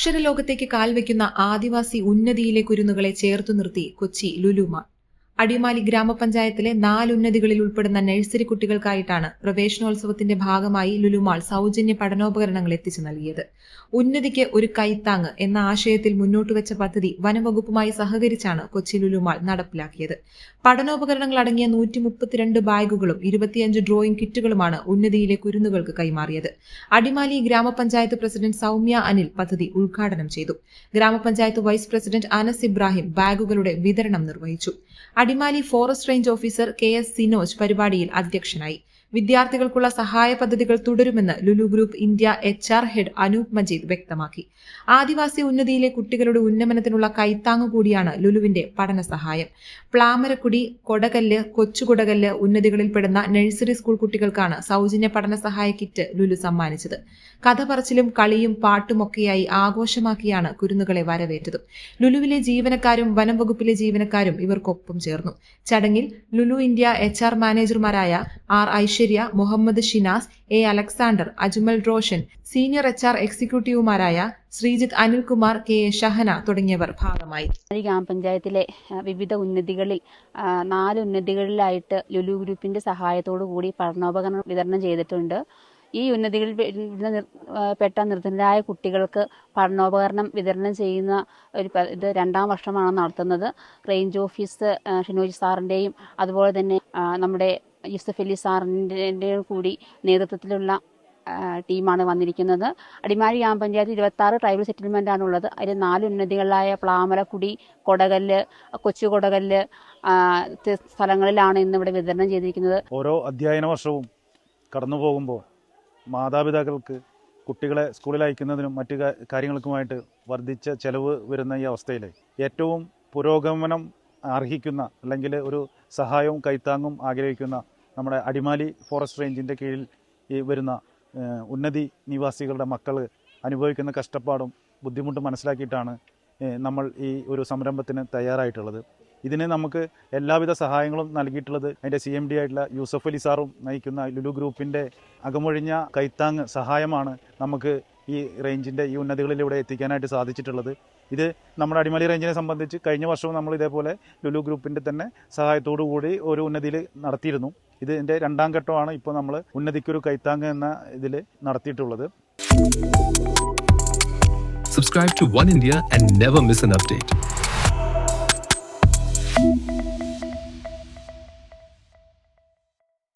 അക്ഷരലോകത്തേക്ക് കാൽവെക്കുന്ന ആദിവാസി ഉന്നതിയിലെ കുരുന്നുകളെ ചേർത്തു നിർത്തി കൊച്ചി ലുലുമാൾ അടിമാലി ഗ്രാമപഞ്ചായത്തിലെ നാലുന്നതികളിൽ ഉൾപ്പെടുന്ന നഴ്സറി കുട്ടികൾക്കായിട്ടാണ് പ്രവേശനോത്സവത്തിന്റെ ഭാഗമായി ലുലുമാൾ സൗജന്യ പഠനോപകരണങ്ങൾ എത്തിച്ചു നൽകിയത്. ഉന്നതിക്ക് ഒരു കൈത്താങ് എന്ന ആശയത്തിൽ മുന്നോട്ട് വെച്ച പദ്ധതി വനംവകുപ്പുമായി സഹകരിച്ചാണ് കൊച്ചി ലുലുമാൾ നടപ്പിലാക്കിയത്. പഠനോപകരണങ്ങൾ അടങ്ങിയ നൂറ്റി മുപ്പത്തിരണ്ട് ബാഗുകളും ഇരുപത്തിയഞ്ച് ഡ്രോയിംഗ് കിറ്റുകളുമാണ് ഉന്നതിയിലെ കുരുന്നുകൾക്ക് കൈമാറിയത്. അടിമാലി ഗ്രാമപഞ്ചായത്ത് പ്രസിഡന്റ് സൗമ്യ അനിൽ പദ്ധതി ഉദ്ഘാടനം ചെയ്തു. ഗ്രാമപഞ്ചായത്ത് വൈസ് പ്രസിഡന്റ് അനസ് ഇബ്രാഹിം ബാഗുകളുടെ വിതരണം നിർവഹിച്ചു. Adimali forest range officer K S Sinoj പരിപാടിയിൽ അധ്യക്ഷനായി വിദ്യാർത്ഥികൾക്കുള്ള സഹായ പദ്ധതികൾ തുടരുമെന്ന് Lulu group India H R head Anoop Majeed വ്യക്തമാക്കി. ആദിവാസി ഉന്നതിയിലെ കുട്ടികളുടെ ഉന്നമനത്തിനുള്ള കൈത്താങ്ങു കൂടിയാണ് ലുലുവിന്റെ പഠന സഹായം. പ്ലാമരക്കുടി കൊടകല്ല് ഉന്നതികളിൽ ഉന്നതികളിൽപ്പെടുന്ന നഴ്സറി സ്കൂൾ കുട്ടികൾക്കാണ് സൗജന്യ പഠന സഹായ കിറ്റ് ലുലു സമ്മാനിച്ചത്. കഥ പറച്ചിലും കളിയും പാട്ടുമൊക്കെയായി ആഘോഷമാക്കിയാണ് കുരുന്നുകളെ വരവേറ്റത്. ലുലുവിലെ ജീവനക്കാരും വനം വകുപ്പിലെ ജീവനക്കാരും ഇവർക്കൊപ്പം ചേർന്നു. ചടങ്ങിൽ Lulu India H R മാനേജർമാരായ R Aishwarya Muhammad Shinas A. Alexander Ajmal Roshan senior H. R. എക്സിക്യൂട്ടീവുമാരായ Sreejith Anilkumar K. A. Shahana തുടങ്ങിയവർ ഭാഗമായി. ഗ്രാമപഞ്ചായത്തിലെ വിവിധ ഉന്നതികളിൽ നാല് ഉന്നതികളിലായിട്ട് ലുലു ഗ്രൂപ്പിന്റെ സഹായത്തോടു കൂടി പഠനോപകരണം വിതരണം ചെയ്തിട്ടുണ്ട്. ഈ ഉന്നതികളിൽ പെട്ട നിർധനരായ കുട്ടികൾക്ക് പഠനോപകരണം വിതരണം ചെയ്യുന്ന ഒരു ഇത് രണ്ടാം വർഷമാണ് നടത്തുന്നത്. റേഞ്ച് ഓഫീസ് ഷിനോജ് സാറിന്റെയും അതുപോലെ തന്നെ നമ്മുടെ യൂസഫ് അലി സാറിന്റെ കൂടി നേതൃത്വത്തിലുള്ള ടീമാണ് വന്നിരിക്കുന്നത്. അടിമാലി ഗ്രാമപഞ്ചായത്ത് ഇരുപത്തി ആറ് ട്രൈബൽ സെറ്റിൽമെന്റ് ആണുള്ളത്. അതിൽ നാല് ഉന്നതികളായ പ്ലാമലക്കുടി കൊടകല്ല് കൊച്ചു കൊടകല്ല് സ്ഥലങ്ങളിലാണ് ഇന്ന് ഇവിടെ വിതരണം ചെയ്തിരിക്കുന്നത്. ഓരോ അധ്യയന വർഷവും കടന്നു പോകുമ്പോൾ മാതാപിതാക്കൾക്ക് കുട്ടികളെ സ്കൂളിൽ അയക്കുന്നതിനും മറ്റു കാര്യങ്ങൾക്കുമായിട്ട് വർദ്ധിച്ച ചെലവ് വരുന്ന ഈ അവസ്ഥയിൽ ഏറ്റവും പുരോഗമനം അർഹിക്കുന്ന അല്ലെങ്കിൽ ഒരു സഹായവും കൈത്താങ്ങും ആഗ്രഹിക്കുന്ന നമ്മുടെ അടിമാലി ഫോറസ്റ്റ് റേഞ്ചിന്റെ കീഴിൽ ഈ വരുന്ന ഉന്നതി നിവാസികളുടെ മക്കൾ അനുഭവിക്കുന്ന കഷ്ടപ്പാടും ബുദ്ധിമുട്ടും മനസ്സിലാക്കിയിട്ടാണ് നമ്മൾ ഈ ഒരു സംരംഭത്തിന് തയ്യാറായിട്ടുള്ളത്. ഇതിന് നമുക്ക് എല്ലാവിധ സഹായങ്ങളും നൽകിയിട്ടുള്ളത് അതിന്റെ സി എം ഡി ആയിട്ടുള്ള യൂസഫ് അലി സാറും നയിക്കുന്ന ലുലു ഗ്രൂപ്പിന്റെ അകമൊഴിഞ്ഞ കൈത്താങ് സഹായമാണ് നമുക്ക് ഈ റേഞ്ചിന്റെ ഈ ഉന്നതികളിലൂടെ എത്തിക്കാനായിട്ട് സാധിച്ചിട്ടുള്ളത്. ഇത് നമ്മുടെ അടിമലി റേഞ്ചിനെ സംബന്ധിച്ച് കഴിഞ്ഞ വർഷവും നമ്മൾ ഇതേപോലെ ലുലു ഗ്രൂപ്പിന്റെ തന്നെ സഹായത്തോടു കൂടി ഒരു ഉന്നതിയിൽ നടത്തിയിരുന്നു ഇതിന്റെ രണ്ടാം ഘട്ടമാണ് ഇപ്പോൾ നമ്മൾ ഉന്നതിക്കൊരു കൈത്താങ് എന്ന ഇതിൽ നടത്തിയിട്ടുള്ളത് subscribe to One India and never miss an update.